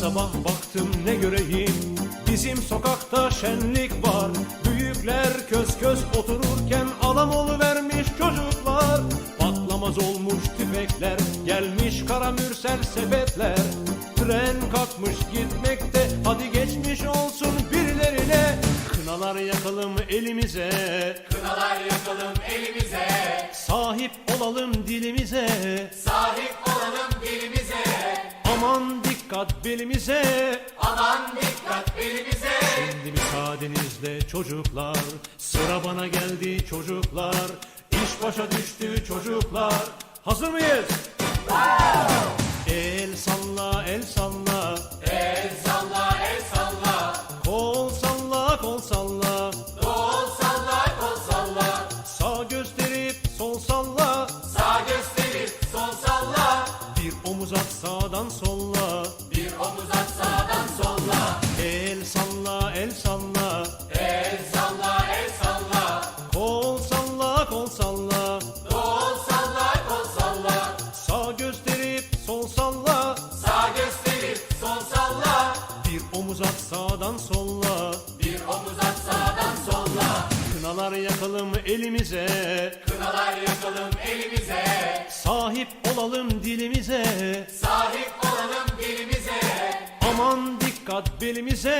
sabah baktım ne göreyim? Bizim sokakta şenlik var. Büyükler köz köz otururken Adam vermiş çocuklar. Patlamaz olmuş tüfekler Gelmiş kara mürsel sepetler. Tren kalkmış gitmekte Hadi geçmiş olsun birilerine. Kınalar yakalım elimize. Kınalar yakalım elimize, Sahip olalım dilimize. Sahip olalım dilimize. Aman dikkat belimize Aman dikkat belimize. Şimdi müsaadenizle çocuklar Sıra bana geldi çocuklar İş başa düştü çocuklar Hazır mıyız? Sağdan solla Bir omuz at sağdan solla. El salla el salla El salla, el salla. Kol salla kol salla Kol salla, kol salla. Sağ gösterip sol salla Sağ gösterip sol salla. Bir omuz at sağdan solla Kınalar yakalım elimize Kınalar yakalım elimize. Sahip olalım dilimize Sahip olalım dilimize. Aman dikkat belimize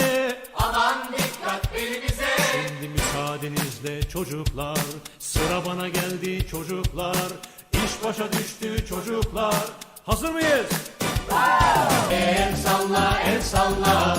Aman dikkat belimize. Şimdi müsaadenizle çocuklar Sıra bana geldi çocuklar İş başa düştü çocuklar Hazır mıyız? El salla el salla